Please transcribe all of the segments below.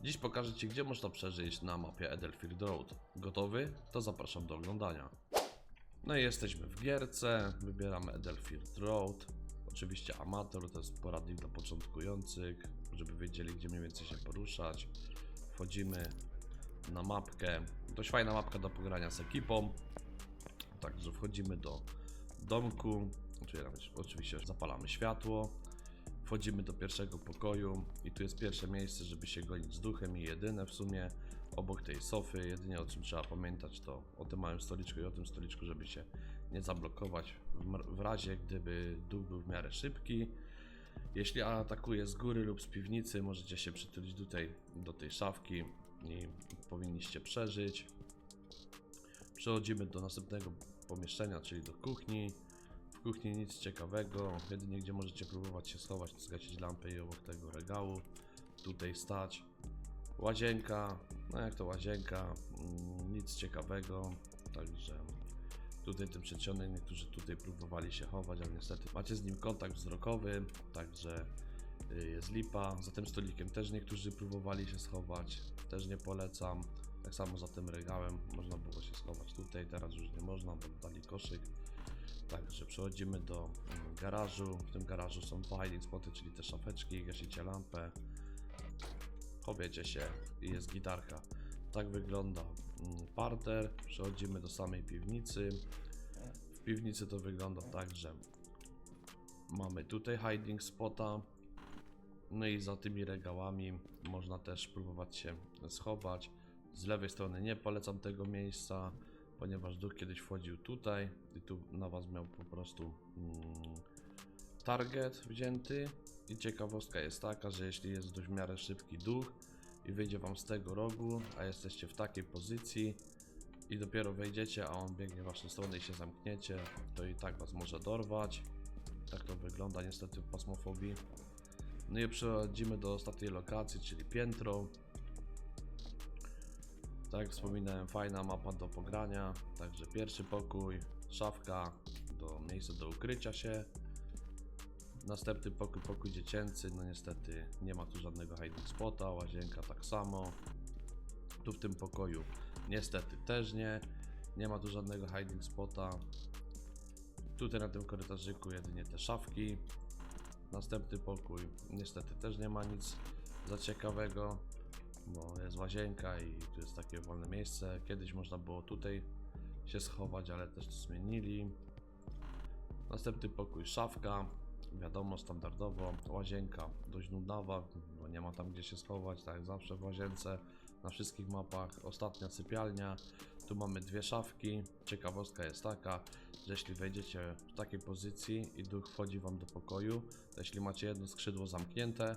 Dziś pokażę Ci, gdzie można przeżyć na mapie Edelfield Road. Gotowy? To zapraszam do oglądania. No i jesteśmy w gierce, wybieramy Edelfield Road. Oczywiście amator, to jest poradnik dla początkujących, żeby wiedzieli, gdzie mniej więcej się poruszać. Wchodzimy na mapkę. Dość fajna mapka do pogrania z ekipą. Także wchodzimy do domku. Oczywiście zapalamy światło. Wchodzimy do pierwszego pokoju i tu jest pierwsze miejsce, żeby się gonić z duchem i jedyne w sumie obok tej sofy. Jedynie o czym trzeba pamiętać to o tym małym stoliczku i o tym stoliczku, żeby się nie zablokować w, razie gdyby duch był w miarę szybki. Jeśli atakuje z góry lub z piwnicy, możecie się przytulić tutaj do tej szafki i powinniście przeżyć. Przechodzimy do następnego pomieszczenia, czyli do kuchni. W kuchni nic ciekawego, jedynie gdzie możecie próbować się schować, to zgasić lampę i obok tego regału. Tutaj stać. Łazienka, no jak to łazienka, mm, nic ciekawego, także tutaj tym przedsionek niektórzy tutaj próbowali się chować, ale niestety macie z nim kontakt wzrokowy, także y, jest lipa. Za tym stolikiem też niektórzy próbowali się schować, też nie polecam. Tak samo za tym regałem można było się schować tutaj, teraz już nie można, bo dali koszyk. Także przechodzimy do mm, garażu. W tym garażu są dwa hiding spoty, czyli te szafeczki, gasicie lampę, chowiecie się i jest gitarka. Tak wygląda mm, parter. Przechodzimy do samej piwnicy. W piwnicy to wygląda tak, że mamy tutaj hiding spota. No i za tymi regałami można też próbować się schować. Z lewej strony nie polecam tego miejsca, ponieważ duch kiedyś wchodził tutaj i tu na was miał po prostu mm, target wzięty. I ciekawostka jest taka, że jeśli jest dość w miarę szybki duch i wyjdzie wam z tego rogu, a jesteście w takiej pozycji i dopiero wejdziecie, a on biegnie w waszą stronę i się zamkniecie, to i tak was może dorwać. Tak to wygląda niestety w pasmofobii. No i przechodzimy do ostatniej lokacji, czyli piętro. Tak jak wspominałem, fajna mapa do pogrania. Także pierwszy pokój, szafka, do miejsca do ukrycia się. Następny pokój, pokój dziecięcy. No niestety nie ma tu żadnego hiding spota, łazienka tak samo. Tu w tym pokoju niestety też nie. Nie ma tu żadnego hiding spota. Tutaj na tym korytarzyku jedynie te szafki. Następny pokój niestety też nie ma nic za ciekawego, bo jest łazienka i tu jest takie wolne miejsce. Kiedyś można było tutaj się schować, ale też to zmienili. Następny pokój szafka, wiadomo standardowo, łazienka dość nudnawa, bo nie ma tam gdzie się schować, tak jak zawsze w łazience, na wszystkich mapach. Ostatnia sypialnia, tu mamy dwie szafki. Ciekawostka jest taka, że jeśli wejdziecie w takiej pozycji i duch wchodzi wam do pokoju, jeśli macie jedno skrzydło zamknięte,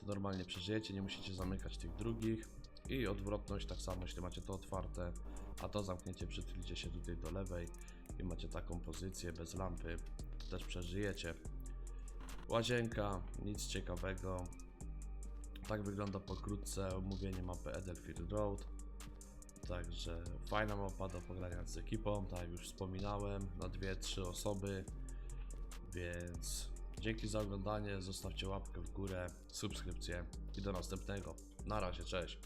to normalnie przeżyjecie, nie musicie zamykać tych drugich. I odwrotność tak samo, jeśli macie to otwarte, a to zamknięcie, przytulicie się tutaj do lewej i macie taką pozycję bez lampy, też przeżyjecie. Łazienka, nic ciekawego. Tak wygląda pokrótce omówienie mapy Edelfield Road. Także fajna mapa do pogrania z ekipą, tak jak już wspominałem, na 2-3 osoby. Więc dzięki za oglądanie, zostawcie łapkę w górę, subskrypcję i do następnego. Na razie, cześć.